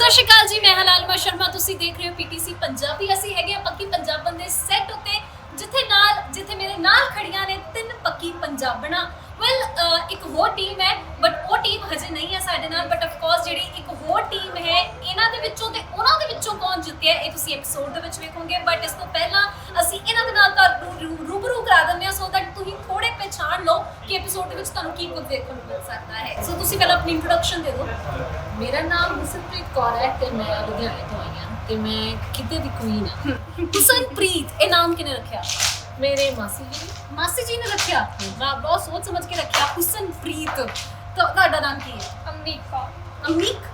ਸਤਿ ਸ਼੍ਰੀ ਅਕਾਲ ਜੀ, ਮੈਂ ਹਲਾਲ ਸ਼ਰਮਾ, ਤੁਸੀਂ ਦੇਖ ਰਹੇ ਹੋ ਪੀਟੀਸੀ ਪੰਜਾਬੀ ਅਸੀਂ ਹੈਗੇ ਆ ਪੱਕੀ ਪੰਜਾਬਣ ਦੇ ਸੈੱਟ ਉੱਤੇ, ਜਿੱਥੇ ਨਾਲ ਜਿੱਥੇ ਮੇਰੇ ਨਾਲ ਖੜੀਆਂ ਨੇ ਤਿੰਨ ਪੱਕੀ ਪੰਜਾਬਣਾ। ਵੈਲ ਇੱਕ ਹੋਰ ਟੀਮ ਹੈ ਬਟ ਉਹ ਟੀਮ ਹਜੇ ਨਹੀਂ ਹੈ ਸਾਡੇ ਨਾਲ ਬਟ ਆਫ ਕੋਰਸ ਜਿਹੜੀ ਇੱਕ ਹੋਰ ਟੀਮ ਹੈ, ਇਹਨਾਂ ਦੇ ਵਿੱਚੋਂ ਤੇ ਉਹਨਾਂ ਦੇ ਵਿੱਚੋਂ ਕੌਣ ਜਿੱਤਿਆ ਇਹ ਤੁਸੀਂ ਐਪੀਸੋਡ ਦੇ ਵਿੱਚ ਵੇਖੋਗੇ ਬਟ ਇਸ ਤੋਂ ਪਹਿਲਾਂ ਅਸੀਂ ਇਹਨਾਂ ਦੇ ਨਾਲ ਤੁਹਾਨੂੰ ਰੂਬਰੂ ਕਰਾ ਦਿੰਦੇ ਹਾਂ ਸੋ ਦੈਟ ਤੁਸੀਂ ਥੋੜੇ ਪਛਾਣ ਲਓ ਕਿ ਐਪੀਸੋਡ ਦੇ ਵਿੱਚ ਤੁਹਾਨੂੰ ਕੀ ਕੁਝ ਦੇਖਣ ਨੂੰ ਮਿਲ ਸਕਦਾ ਹੈ। ਸੋ ਤੁਸੀਂ ਪਹਿਲਾਂ ਆਪਣੀ ਇੰਟਰੋਡਕਸ਼ਨ ਦੇ ਦਿਓ। ਮੇਰਾ ਨਾਮ ਹੁਸਨਪ੍ਰੀਤ ਕੌਰ ਹੈ ਤੇ ਮੈਂ ਲੁਧਿਆਣੇ ਤੋਂ ਆਈ ਹਾਂ ਤੇ ਮੈਂ ਕਿਤੇ ਦੀ ਕੁਈਨ ਹਾਂ ਹੁਸਨਪ੍ਰੀਤ ਇਹ ਨਾਮ ਕਿਨੇ ਰੱਖਿਆ ਮੇਰੇ ਮਾਸੀ ਜੀ ਮਾਸੀ ਜੀ ਨੇ ਰੱਖਿਆ ਵਾਹ ਬਹੁਤ ਸੋਚ ਸਮਝ ਕੇ ਰੱਖਿਆ ਹੁਸਨਪ੍ਰੀਤ ਤਾਂ ਤੁਹਾਡਾ ਨਾਮ ਕੀ ਹੈ? ਅਮਨੀਕ ਕੌਰ। ਅਮਨੀਕ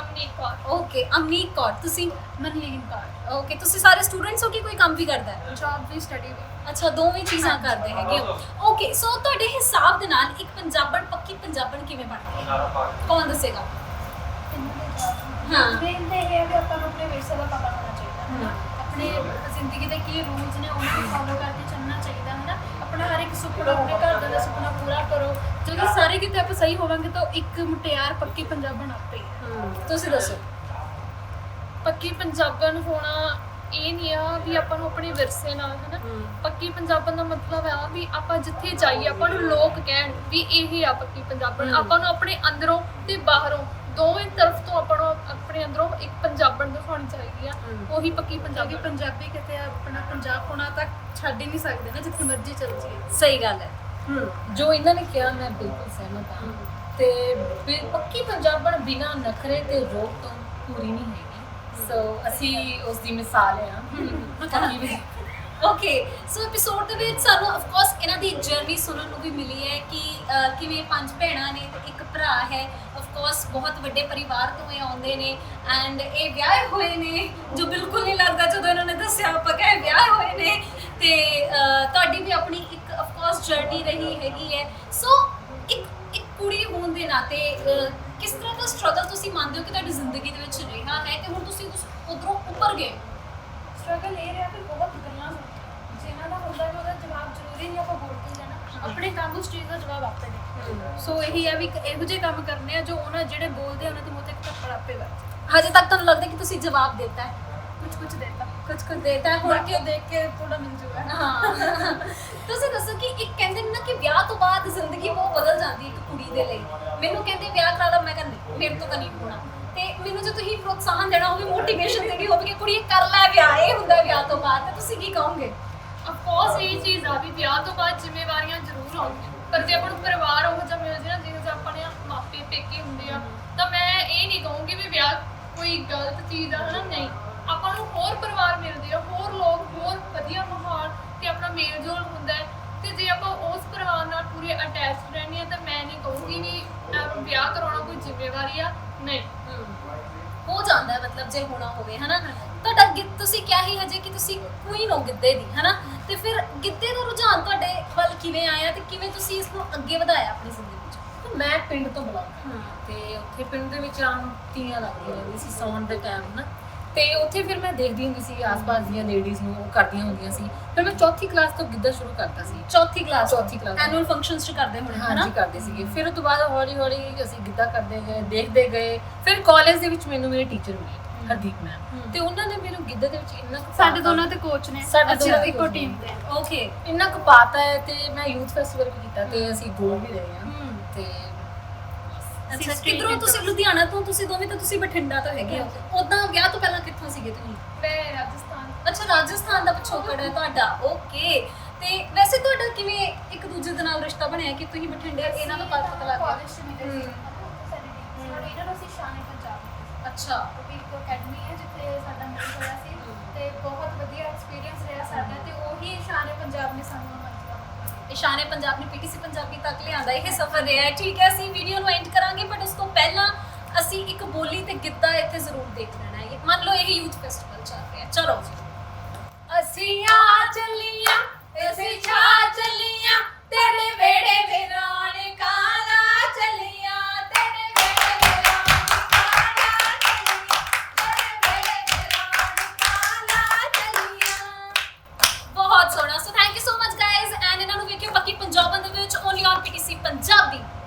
ਅਮਨੀਕ ਕੌਰ। ਓਕੇ ਅਮਨੀਕ ਕੌਰ ਤੁਸੀਂ? ਮਨਲੀਨ ਕੌਰ। ਓਕੇ ਤੁਸੀਂ ਸਾਰੇ ਸਟੂਡੈਂਟਸ ਹੋ ਕਿ ਕੋਈ ਕੰਮ ਵੀ ਕਰਦਾ ਹੈ? ਜੌਬ ਵੀ ਸਟੱਡੀ ਵੀ। ਅੱਛਾ ਦੋਵੇਂ ਚੀਜ਼ਾਂ ਕਰਦੇ ਹੈਗੇ ਹੋ। ਓਕੇ ਸੋ ਤੁਹਾਡੇ ਹਿਸਾਬ ਦੇ ਨਾਲ ਇੱਕ ਪੰਜਾਬਣ ਪੱਕੀ ਪੰਜਾਬਣ ਕਿਵੇਂ ਬਣਦੀ ਹੈ? ਕੌਣ ਦੱਸੇਗਾ? ਹਾਂ। ਮੇਨ ਤੇ ਇਹ ਹੈ ਕਿ ਆਪਾਂ ਨੂੰ ਆਪਣੇ ਵਿਰਸੇ ਦਾ ਪਤਾ ਹੋਣਾ ਚਾਹੀਦਾ ਹੈ। ਨਾ ਆਪਣੇ ਜ਼ਿੰਦਗੀ ਦੇ ਕੀ ਰੂਲਸ ਨੇ ਉਹਨਾਂ ਨੂੰ ਫੋਲੋ ਕਰਕੇ ਚੱਲਣਾ ਚਾਹੀਦਾ ਹੈ ਨਾ ਆਪਣਾ ਹਰ ਇੱਕ ਸੁਪਨਾ ਆਪਣੇ ਘਰ ਦਾ ਸੁਪਨਾ ਪੂਰਾ ਕਰੋ। ਜਦੋਂ ਸਾਰੇ ਕਿਤੇ ਆਪਾਂ ਸਹੀ ਹੋਵਾਂਗੇ ਤਾਂ ਇੱਕ ਮੁਟਿਆਰ ਪੱਕੀ ਪੰਜਾਬਣ ਆਪੇ ਹੀ ਹੈ। ਤੁਸੀਂ ਦੱਸੋ। ਪੱਕੀ ਪੰਜਾਬਣ ਹੋਣਾ ਇਹ ਨਹੀਂ ਆ ਵੀ ਆਪਾਂ ਨੂੰ ਆਪਣੇ ਵਿਰਸੇ ਨਾਲ ਹੈ। ਨਾ ਪੱਕੀ ਪੰਜਾਬਣ ਦਾ ਮਤਲਬ ਆ ਵੀ ਆਪਾਂ ਜਿੱਥੇ ਜਾਈਏ ਆਪਾਂ ਨੂੰ ਲੋਕ ਕਹਿਣ ਵੀ ਇਹ ਆ ਪੱਕੀ ਪੰਜਾਬਣ। ਆਪਾਂ ਨੂੰ ਆਪਣੇ ਅੰਦਰੋਂ ਤੇ ਬਾਹਰੋਂ ਦੋਵੇਂ ਤਰਫ ਤੋਂ ਆਪਾਂ ਨੂੰ ਆਪਣੇ ਅੰਦਰੋਂ ਇੱਕ ਪੰਜਾਬਣ ਦਿਖਾਉਣੀ ਚਾਹੀਦੀ ਆ। ਉਹੀ ਪੱਕੀ ਪੰਜਾਬੀ ਪੰਜਾਬੀ ਕਿਤੇ ਆਪਣਾ ਪੰਜਾਬ ਹੋਣਾ ਤੱਕ ਛੱਡ ਹੀ ਨਹੀਂ ਸਕਦੇ ਨਾ ਜਿੱਥੇ ਮਰਜ਼ੀ ਚੱਲ ਜਾਈਏ। ਸਹੀ ਗੱਲ ਹੈ। ਜੋ ਇਹਨਾਂ ਨੇ ਕਿਹਾ ਮੈਂ ਬਿਲਕੁਲ ਸਹਿਮਤ ਹਾਂ। ਤੇ ਪੱਕੀ ਪੰਜਾਬਣ ਬਿਨਾ ਨਖਰੇ ਤੇ ਰੋਕ ਤੋਂ ਪੂਰੀ ਨਹੀਂ ਹੈਗੀ। ਸੋ ਅਸੀਂ ਉਸ ਦੀ ਮਿਸਾਲ ਵੀ- ਓਕੇ ਸੋ ਐਪੀਸੋਡ ਦੇ ਵਿੱਚ ਸਾਨੂੰ ਆਫ ਕੋਰਸ ਇਹਨਾਂ ਦੀ ਜਰਨੀ ਸੁਣਨ ਨੂੰ ਵੀ ਮਿਲੀ ਹੈ ਕਿ ਅਹ, ਕਿਵੇਂ ਪੰਜ ਭੈਣਾਂ ਨੇ ਤੇ ਇੱਕ ਭਰਾ ਹੈ ਆਫ ਕੋਰਸ ਬਹੁਤ ਵੱਡੇ ਪਰਿਵਾਰ ਤੋਂ ਇਹ ਆਉਂਦੇ ਨੇ ਐਂਡ ਇਹ ਵਿਆਹੇ ਹੋਏ ਨੇ ਜੋ ਬਿਲਕੁਲ ਨਹੀਂ ਲੱਗਦਾ ਜਦੋਂ ਇਹਨਾਂ ਨੇ ਦੱਸਿਆ ਆਪਾਂ ਕਹੇ ਵਿਆਹੇ ਹੋਏ ਨੇ ਤੇ ਅਹ, ਤੁਹਾਡੀ ਵੀ ਆਪਣੀ ਇੱਕ ਆਫ ਕੋਰਸ ਜਰਨੀ ਰਹੀ ਹੈਗੀ ਹੈ ਸੋ ਇੱਕ ਇੱਕ ਕੁੜੀ ਹੋਣ ਦੇ ਨਾਤੇ ਅਹ, ਕਿਸ ਤਰ੍ਹਾਂ ਦਾ ਸਟਰਗਲ ਤੁਸੀਂ ਮੰਨਦੇ ਹੋ ਕਿ ਤੁਹਾਡੀ ਜ਼ਿੰਦਗੀ ਦੇ ਵਿੱਚ ਰਿਹਾ ਹੈ ਤੇ ਹੁਣ ਤੁਸੀਂ ਉਧਰੋਂ ਉੱਪਰ ਗਏ ਹੋ? ਸਟਰਗਲ ਇਹ ਰਿਹਾ ਕਿ ਬਹੁਤ ਗੱਲਾਂ ਸੁਣੀਆਂ ਜਿਨ੍ਹਾਂ ਦਾ ਹੁੰਦਾ ਕਿ ਉਹਦਾ ਜਵਾਬ ਜ਼ਰੂਰੀ ਨਹੀਂ ਆਪਾਂ ਬੋਲ ਕੇ ਜਾਣਾ ਆਪਣੇ ਕੰਮ ਉਸ ਚੀਜ਼ ਦਾ ਜਵਾਬ ਆਪੇ ਦੇ। ਸੋ ਇਹੀ ਹੈ ਵੀ ਇੱਕ ਇਹੋ ਜਿਹੇ ਕੰਮ ਕਰਨੇ ਆ ਜੋ ਉਹਨਾਂ ਜਿਹੜੇ ਬੋਲਦੇ ਆ ਉਹਨਾਂ ਦੇ ਮੂੰਹ ਤੇ ਇੱਕ ਥੱਪੜ ਆਪੇ ਵੱਜ ਹਜੇ ਤੱਕ ਤੁਹਾਨੂੰ ਲੱਗਦਾ ਕਿ ਤੁਸੀਂ ਜਵਾਬ ਦਿੱਤਾ ਹੈ? ਕੁਝ ਕੁਝ ਦੇਤਾ। ਕੁਝ ਕੁਝ ਦੇਤਾ ਹੈ ਹੁਣ ਕਿ ਦੇਖ ਕੇ ਥੋੜਾ ਮਿਲ ਜੂਗਾ ਹਾਂ। ਤੁਸੀਂ ਦੱਸੋ ਕਿ ਇੱਕ ਕਹਿੰਦੇ ਨੇ ਨਾ ਕਿ ਵਿਆਹ ਤੋਂ ਬਾਅਦ ਜ਼ਿੰਦਗੀ ਬਹੁਤ ਬਦਲ ਜਾਂਦੀ ਹੈ ਇੱਕ ਕੁੜੀ ਦੇ ਲਈ। ਮੈਨੂੰ ਕਹਿੰਦੇ ਵਿਆਹ ਕਰਾ ਲਾ ਮੈਂ ਕਹਿੰਦੀ ਮੇਰੇ ਤੋਂ ਤਾਂ ਨਹੀਂ ਹੋਣਾ। ਤੇ ਮੈਨੂੰ ਜੇ ਤੁਸੀਂ ਪ੍ਰੋਤਸਾਹਨ ਦੇਣਾ ਹੋਵੇ ਮੋਟੀਵੇਸ਼ਨ ਕੁੜੀ ਕਰ ਲੈ ਵਿਆਹ ਇਹ ਹੁੰਦਾ ਵਿਆਹ ਤੋਂ ਬਾਅਦ ਤੇ ਤੁਸੀਂ ਕੀ ਕਹੋਗੇ? ਆਫ ਕੋਰਸ ਇਹ ਚੀਜ਼ ਆ ਵੀ ਵਿਆਹ ਤੋਂ ਬਾਅਦ ਜ਼ਿੰਮੇਵਾਰੀਆਂ ਜ਼ਰੂਰ ਆਉਂਦੀਆਂ। ਪਰ ਜੇ ਆਪਾਂ ਨੂੰ ਪਰਿਵਾਰ ਉਹ ਜਿਹਾ ਮਿਲ ਜੇ ਨਾ ਜਿਹੋ ਜਿਹਾ ਆਪਣੇ ਮਾਪੇ ਪੇਕੇ ਹੁੰਦੇ ਆ ਤਾਂ ਮੈਂ ਇਹ ਨਹੀਂ ਕਹੂੰਗੀ ਵੀ ਵਿਆਹ ਕੋਈ ਗਲਤ ਚੀਜ਼ ਆ ਹਨਾ? ਨਹੀਂ। ਆਪਾਂ ਨੂੰ ਹੋਰ ਪਰਿਵਾਰ ਮਿਲਦੇ ਆ ਹੋਰ ਲੋਕ ਹੋਰ ਵਧੀਆ ਮਾਹੌਲ ਤੇ ਆਪਣਾ ਮੇਲ ਜੋਲ ਹੁੰਦਾ ਹੈ। ਤੇ ਜੇ ਆਪਾਂ ਉਸ ਪਰਿਵਾਰ ਨਾਲ ਪੂਰੇ ਅਟੈਚਡ ਰਹਿੰਦੇ ਆ ਤਾਂ ਮੈਂ ਨਹੀਂ ਕਹੂੰਗੀ ਵੀ ਅਹ, ਵਿਆਹ ਕਰਾਉਣਾ ਕੋਈ ਜ਼ਿੰਮੇਵਾਰੀ ਆ ਨਹੀਂ। ਹੋ ਜਾਂਦਾ ਹੈ ਮਤਲਬ ਜੇ ਹੋਣਾ ਹੋਵੇ ਹਨਾ? ਗਿ- ਤੁਸੀਂ ਕਿਹਾ ਹੀ ਹਜੇ ਕਿ ਤੁਸੀਂ ਕੁਈਨ ਹੋ ਗਿੱਧੇ ਦੀ ਹਨਾ? ਤੇ ਫਿਰ ਗਿੱਧੇ ਦਾ ਰੁਝਾਨ ਤੁਹਾਡੇ ਵੱਲ ਕਿਵੇਂ ਆਇਆ ਤੇ ਕਿਵੇਂ ਤੁਸੀਂ ਇਸ ਨੂੰ ਅੱਗੇ ਵਧਾਇਆ ਆਪਣੀ ਜ਼ਿੰਦਗੀ 'ਚ ਮੈਂ ਪਿੰਡ ਤੋਂ ਬੁਲਾਉਂਦਾ ਤੇ ਉੱਥੇ ਪਿੰਡ ਦੇ ਵਿੱਚ ਆਮ ਤੀਆਂ ਲੱਗਦੀਆਂ ਰਹਿੰਦੀਆਂ ਸੀ ਸੌਣ ਦੇ ਟਾਈਮ ਨਾ ਤੇ ਉੱਥੇ ਫਿਰ ਮੈਂ ਦੇਖਦੀ ਹੁੰਦੀ ਸੀ ਆਸ-ਪਾਸ ਦੀਆਂ ਲੇਡੀਜ਼ ਨੂੰ ਉਹ ਕਰਦੀਆਂ ਹੁੰਦੀਆਂ ਸੀ। ਫਿਰ ਮੈਂ ਚੌਥੀ ਕਲਾਸ ਤੋਂ ਗਿੱਧਾ ਸ਼ੁਰੂ ਕਰਤਾ ਸੀ। ਚੌਥੀ ਕਲਾਸ ਚੌਥੀ class। ਐਨੂਅਲ ਫੰਕਸ਼ਨਸ 'ਚ ਕਰਦੇ ਹੋਣੇ ਹਨਾ? ਹਾਂਜੀ ਕਰਦੇ ਸੀਗੇ। ਫਿਰ ਉਸ ਤੋਂ ਬਾਅਦ ਹੌਲੀ ਹੌਲੀ ਅਸੀਂ ਗਿੱਧਾ ਕਰਦੇ ਗਏ ਦੇਖਦੇ ਗਏ। ਫਿਰ ਕਾਲਜ ਦੇ ਵਿੱਚ ਮੈਨੂੰ ਮੇਰੇ ਟੀਚਰ ਮਿਲੇ। ਹਰਦੀਪ ਮੈਮ। ਤੇ ਉਹਨਾਂ ਨੇ ਮੈਨੂੰ ਗਿੱਧੇ ਦੇ ਵਿੱਚ ਇੰਨਾ ਕੁ ਸਾਡੇ ਪਾਤਾ- ਦੋਨਾਂ ਤੇ ਕੋਚ ਨੇ। ਸਾਡੇ ਅਸੀਂ ਦੋਨਾਂ ਦੇ ਇੱਕੋ coach ਟੀਮ ਨੇ। ਤੇ। ਓਕੇ ਇੰਨਾ ਕੁ ਪਾਤਾ ਹੈ ਤੇ ਮੈਂ ਯੂਥ ਫੈਸਟੀਵਲ ਵੀ ਕੀਤਾ ਤੇ ਅਸੀਂ ਗੋਲ ਵੀ ਰਹੇ ਹਾਂ। ਤੇ ਅੱਛਾ ਕਿਧਰੋਂ street ਤੁਸੀਂ ਲੁਧਿਆਣਾ ਤੋਂ ਤੁਸੀਂ ਦੋਵੇਂ ਤਾਂ ਤੁਸੀਂ ਬਠਿੰਡਾ ਤੋਂ ਹੈਗੇ ਹੋ। ਉਦਾਂ ਵਿਆਹ ਤੋਂ ਪਹਿਲਾਂ ਕਿੱਥੋਂ ਸੀਗੇ ਤੁਸੀਂ? ਮੈਂ ਰਾਜਸਥਾਨ। ਅੱਛਾ ਰਾਜਸਥਾਨ ਦਾ ਪਿਛੋਕੜ ਹੈ। ਤੁਹਾਡਾ। ਓਕੇ ਤੇ ਵੈਸੇ ਤੁਹਾਡਾ ਕਿਵੇਂ ਇੱਕ ਦੂਜੇ ਦੇ ਨਾਲ ਰਿਸ਼ਤਾ ਬਣਿਆ ਕਿ ਤੁਸੀਂ ਬਠਿੰਡੇ ਇਹਨਾਂ ਦਾ ਪਤਾ ਪਤਾ ਲੱਗ ਕਾਲਜ ਚ ਮਿਲੇ ਸੀ। ਸਾਡੀ ਟੀਮ ਸਾਡੀ ਇਹਨਾਂ ਨੂੰ ਅਸੀਂ ਸ਼ਾਨੇ ਪੰਜਾਬ। ਅੱਛਾ ਬੁਟੀਕ ਅਕੈਡਮੀ ਹੈ ਜਿੱਥੇ ਸਾਡਾ ਮੀਟ ਹੋਇਆ ਸੀ ਤੇ ਬਹੁਤ ਵਧੀਆ ਐਕਸਪੀਰੀਅੰਸ ਰਿਹਾ ਸਾਡਾ ਤੇ ਉਹੀ ਇਸ਼ਾਰੇ ਪੰਜਾਬ ਨੇ ਸਾਨੂੰ ਮਤਲਬ ਇਸ਼ਾਰੇ ਪੰਜਾਬ ਨੇ ਪੀਟੀਸੀ ਪੰਜਾਬੀ ਤੱਕ ਲਿਆਂਦਾ ਇਹ ਸਫਰ ਰਿਹਾ ਹੈ। ਠੀਕ ਹੈ ਅਸੀਂ ਵੀਡੀਓ ਨੂੰ ਐਂਡ ਕਰਾਂਗੇ ਬਟ ਉਸ ਤੋਂ ਪਹਿਲਾਂ ਅਸੀਂ ਇੱਕ ਬੋਲੀ ਤੇ ਗਿੱਧਾ ਇੱਥੇ ਜ਼ਰੂਰ ਦੇਖ ਲੈਣਾ ਹੈ। ਮੰਨ ਲਓ ਇਹ ਯੂਥ ਫੈਸਟੀਵਲ ਚੱਲ ਰਿਹਾ ਚਲੋ ਅਸੀਂ ਆ ਚੱਲੀਆਂ ਅਸੀਂ ਛਾ ਚੱਲੀਆਂ।